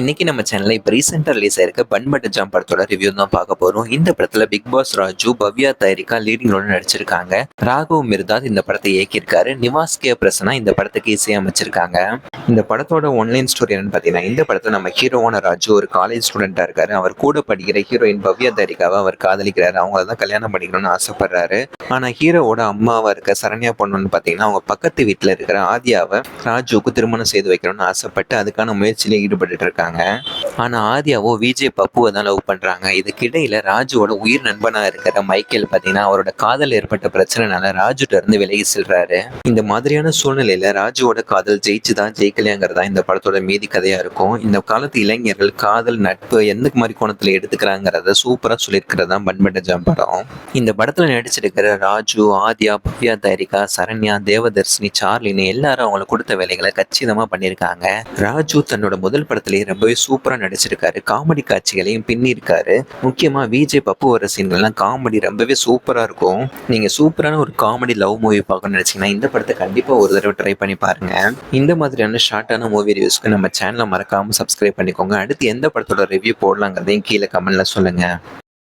இன்னைக்கு நம்ம சேனல்ல இப்போ ரீசெண்டாக ரிலீஸ் ஆயிருக்க பன்மட்ட ஜாம் படத்தோட ரிவ்யூ தான் பார்க்க போறோம். இந்த படத்துல பிக் பாஸ் ராஜு பவ்யா தயாரிக்கா லீடிங் ரோல் நடிச்சிருக்காங்க. ராகவ் மிர்தாத் இந்த படத்தை இயக்கியிருக்காரு. நிவாஸ் கே பிரசனா இந்த படத்துக்கு இசையமைச்சிருக்காங்க இந்த படத்தோட ஒன்லைன் ஸ்டோரி என்னன்னு பார்த்தீங்கன்னா இந்த படத்துல நம்ம ஹீரோவான ராஜு ஒரு காலேஜ் ஸ்டூடெண்டா இருக்காரு. அவர் கூட படிக்கிற ஹீரோயின் பவ்யா தயாரிக்காவை அவர் காதலிக்கிறாரு. அவங்கள தான் கல்யாணம் பண்ணிக்கணும்னு ஆசைப்படுறாரு. ஆனா ஹீரோவோட அம்மாவா இருக்க சரண்யா பொண்ணுன்னு பார்த்தீங்கன்னா அவங்க பக்கத்து வீட்டில் இருக்கிற ஆதியாவை ராஜுவுக்கு திருமணம் செய்து வைக்கணும்னு ஆசைப்பட்டு அதுக்கான முயற்சியில ஈடுபட்டுட்டு இருக்காங்க. இருக்காங்க. ஆனால் ஆதியாவோ விஜய் பப்புவை தான் லவ் பண்ணுறாங்க இதுக்கிடையில் ராஜுவோட உயிர் நண்பனாக இருக்கிற மைக்கேல் பார்த்தீங்கன்னா அவரோட காதல் ஏற்பட்ட பிரச்சனைனால ராஜுட்ட இருந்து விலகி செல்றாரு. இந்த மாதிரியான சூழ்நிலையில் ராஜுவோட காதல் ஜெயிச்சுதான் ஜெயிக்கலையாங்கிறதா இந்த படத்தோட மீதி கதையாக இருக்கும். இந்த காலத்து இளைஞர்கள் காதல் நட்பு எந்த மாதிரி கோணத்தில் எடுத்துக்கிறாங்கிறத சூப்பராக சொல்லியிருக்கிறது தான் ஜாம் படம் இந்த படத்தில் நடிச்சிருக்கிற ராஜு ஆதியா பவ்யா தாரிகா சரண்யா தேவதர்ஷினி சார்லின்னு எல்லாரும் அவங்களுக்கு கொடுத்த வேலைகளை கச்சிதமாக பண்ணியிருக்காங்க. ராஜு தன்னோட முதல் படத்திலேயே ரொம்பவே சூப்பராக நடிச்சிருக்காரு. காமெடி காட்சிகளையும் பின்னிருக்காரு. முக்கியமா விஜய் பப்பு வர சீன்கள்லாம் காமெடி ரொம்பவே சூப்பரா இருக்கும். நீங்க சூப்பரான ஒரு காமெடி லவ் மூவி பார்க்கணும்னு நினைச்சீங்கன்னா இந்த படத்தை கண்டிப்பா ஒரு தடவை ட்ரை பண்ணி பாருங்க. இந்த மாதிரியான ஷார்ட்டான மூவி ரிவ்யூஸ்க்கு நம்ம சேனலை மறக்காம சப்ஸ்கிரைப் பண்ணிக்கோங்க. அடுத்து எந்த படத்தோட ரிவ்யூ போடலாங்கிறதையும் கீழே கமெண்ட்ல சொல்லுங்க.